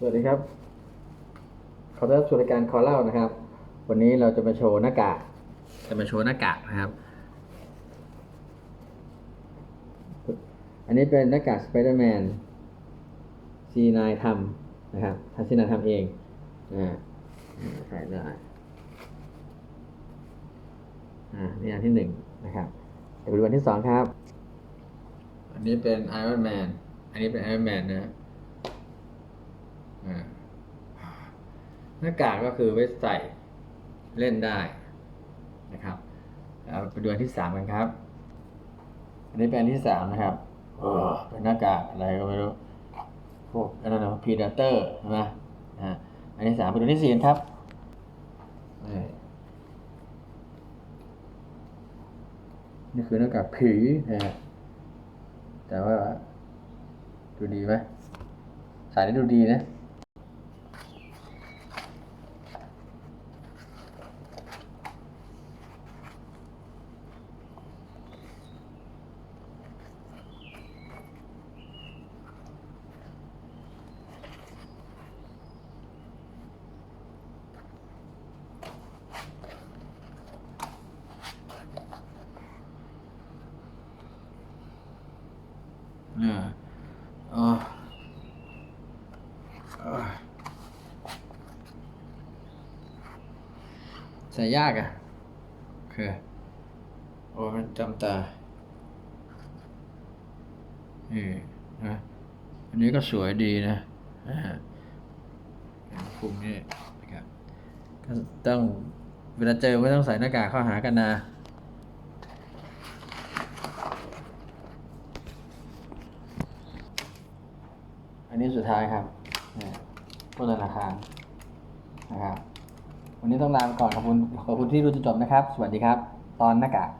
สวัสดีครับ ขอต้อนรับสู่รายการคอเล่านะครับ วันนี้เราจะมาโชว์หน้ากาก จะมาโชว์หน้ากากนะครับ อันนี้เป็นหน้ากากสไปเดอร์แมนซีนายทำนะครับทางซีนายทำเอง อ่าใส่ได้อ่า นี่อันที่หนึ่งนะครับเดี๋ยวไปดูอันที่สองครับ อันนี้เป็นไอรอนแมน อันนี้เป็นไอรอนแมนนะ อ่า หน้ากากก็คือไว้ใส่เล่นได้นะครับเอาไปดูอันที่สามกันครับ อันนี้เป็นอันที่สามนะครับเออเป็นหน้ากากอะไรก็ไม่รู้พวกอะไรนะพีดเตอร์ใช่ไหมอ่าอันที่สามไปดูอันที่สี่ครับนี่คือหน้ากากผีนะฮะแต่ว่าดูดีไหมใส่ได้ดูดีนะ เนี่ยอ๋ออใส่ยากอะโอเคโอ้มันจำตานี่นะอันนี้ก็สวยดีนะอ่าเป็นคุมนี่นะครับก็ต้องเวลาเจอไม่ต้องใส่หน้ากากเข้าหากันนะ นนี้สุดท้ายครับนี่ยพวกธนาคารนะครับ วันนี้ต้องลาไปก่อนขอบคุณขอบคุณที่ดูจนจบนะครับ สวัสดีครับ ตอนหน้ากาก